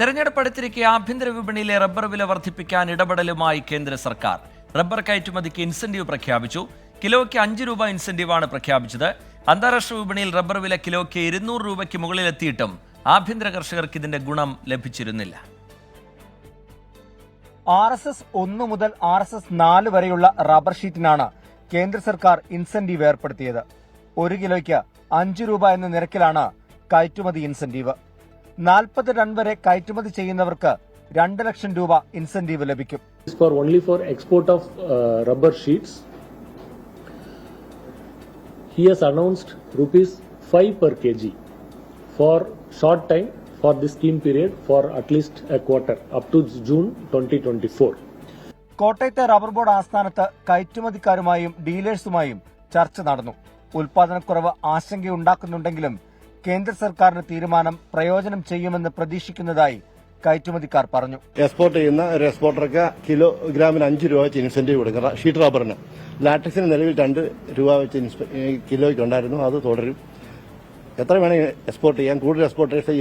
തെരഞ്ഞെടുപ്പ് അടുത്തിരിക്കെ ആഭ്യന്തര വിപണിയിലെ റബ്ബർ വില വർദ്ധിപ്പിക്കാൻ ഇടപെടലുമായി കേന്ദ്ര സർക്കാർ. റബ്ബർ കയറ്റുമതിക്ക് ഇൻസെന്റീവ് പ്രഖ്യാപിച്ചു. കിലോയ്ക്ക് അഞ്ച് രൂപ ഇൻസെന്റീവാണ് പ്രഖ്യാപിച്ചത്. അന്താരാഷ്ട്ര വിപണിയിൽ റബ്ബർ വില കിലോയ്ക്ക് ഇരുന്നൂറ് രൂപയ്ക്ക് മുകളിലെത്തിയിട്ടും ആഭ്യന്തര കർഷകർക്ക് ഇതിന്റെ ഗുണം ലഭിച്ചിരുന്നില്ല. ആർ എസ് എസ് ഒന്ന് മുതൽ ആർ എസ് എസ് നാല് വരെയുള്ള റബ്ബർ ഷീറ്റിനാണ് കേന്ദ്ര സർക്കാർ ഇൻസെന്റീവ് ഏർപ്പെടുത്തിയത്. ഒരു കിലോയ്ക്ക് അഞ്ച് രൂപ എന്ന നിരക്കിലാണ് കയറ്റുമതി ഇൻസെന്റീവ്. നാൽപ്പത് ടൺ വരെ കയറ്റുമതി ചെയ്യുന്നവർക്ക് രണ്ട് ലക്ഷം രൂപ ഇൻസെന്റീവ് ലഭിക്കും is for only for export of uh, rubber sheets. He has announced rupees 5 per kg for short time for this scheme period for at least a quarter up to June 2024. കോട്ടയത്തെ rubber board ആസ്ഥാനത്ത് കയറ്റുമതിക്കാരുമായും ഡീലേഴ്സുമായും ചർച്ച നടന്നു ഉൽപാദനക്കുറവ് ആശങ്കയുണ്ടാക്കുന്നുണ്ടെങ്കിലും കേന്ദ്ര സർക്കാരിന്റെ തീരുമാനം പ്രയോജനം ചെയ്യുമെന്ന് പ്രതീക്ഷിക്കുന്നതായി കയറ്റുമതിക്കാർ പറഞ്ഞു. എക്സ്പോർട്ട് ചെയ്യുന്ന ഒരു എക്സ്പോർട്ടർക്ക് കിലോഗ്രാമിന് അഞ്ച് രൂപ വെച്ച് ഇൻസെന്റീവ് കൊടുക്കുക ഷീറ്റ് റബ്ബറിന് ലാറ്റക്സിന് നിലവിൽ രണ്ട് രൂപ വെച്ച് കിലോയ്ക്ക് ഉണ്ടായിരുന്നു. അത് തുടരും. എത്ര വേണമെങ്കിൽ എക്സ്പോർട്ട് ചെയ്യാൻ കൂടുതൽ എക്സ്പോർട്ടേഴ്സ്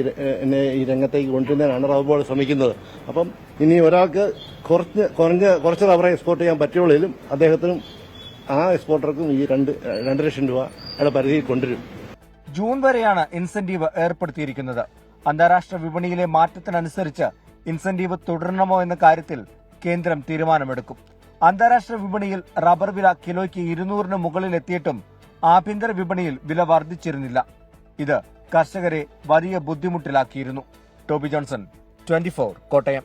ഈ രംഗത്തേക്ക് കൊണ്ടുവരുന്നതിനാണ് റബ്ബർ ബോർഡ് ശ്രമിക്കുന്നത്. അപ്പം ഇനി ഒരാൾക്ക് കുറച്ച് കുറഞ്ഞ കുറച്ച് റബ്ബറെ എക്സ്പോർട്ട് ചെയ്യാൻ പറ്റുള്ളതിലും അദ്ദേഹത്തിനും ആ എക്സ്പോർട്ടർക്കും ഈ രണ്ട് രണ്ട് ലക്ഷം രൂപ അയാളുടെ പരിധിയിൽ കൊണ്ടുവരും. ജൂൺ വരെയാണ് ഇൻസെന്റീവ് ഏർപ്പെടുത്തിയിരിക്കുന്നത്. അന്താരാഷ്ട്ര വിപണിയിലെ മാറ്റത്തിനനുസരിച്ച് ഇൻസെന്റീവ് തുടരണമോ എന്ന കാര്യത്തിൽ കേന്ദ്രം തീരുമാനമെടുക്കും. അന്താരാഷ്ട്ര വിപണിയിൽ റബ്ബർ വില കിലോയ്ക്ക് ഇരുന്നൂറിന് മുകളിലെത്തിയിട്ടും ആഭ്യന്തര വിപണിയിൽ വില വർദ്ധിച്ചിരുന്നില്ല. ഇത് കർഷകരെ വലിയ ബുദ്ധിമുട്ടിലാക്കിയിരുന്നു. Toby Johnson twenty Kottayam.